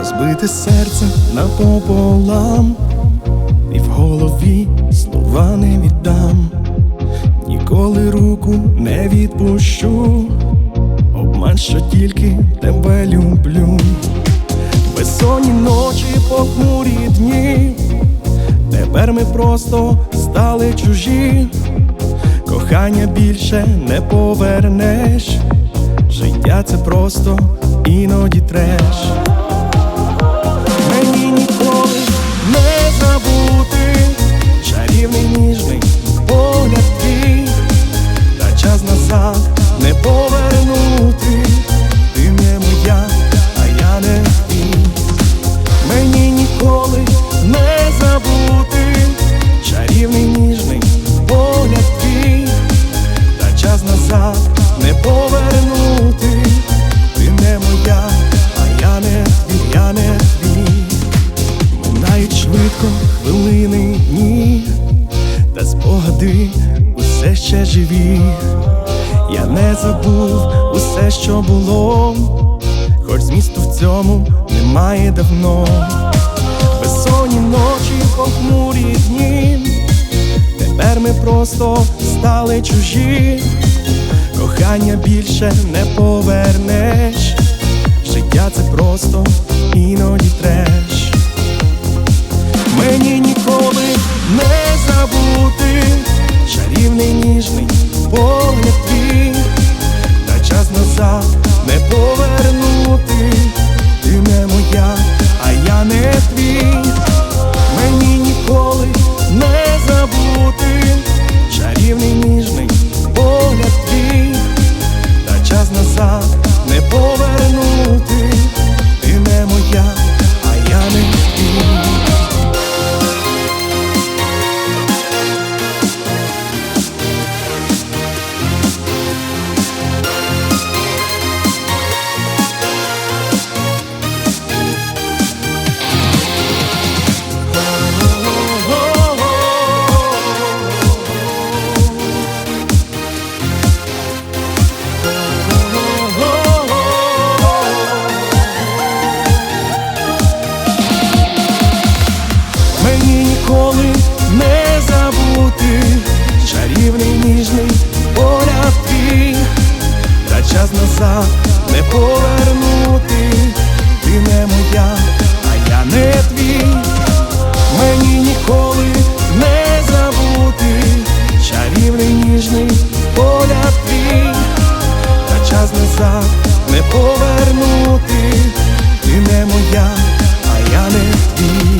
розбите серце напополам, і в голові слова не віддам, ніколи руку не відпущу, обман, що тільки тебе люблю, безсонні ночі, похмурі дні, тепер ми просто стали чужі. Кохання більше не повернеш. Життя це просто іноді треш. Мені ніколи хвилини дні, та спогади усе ще живі. Я не забув усе, що було, хоч змісту в цьому немає давно. Безсонні ночі, похмурі дні, тепер ми просто стали чужі. Кохання більше не повернеш. Життя це просто іноді треш. Не повернути. Час назад не повернути. Ти не моя, а я не твій. Мені ніколи не забути чарівний ніжний погляд твій, та час назад не повернути. Ти не моя, а я не твій.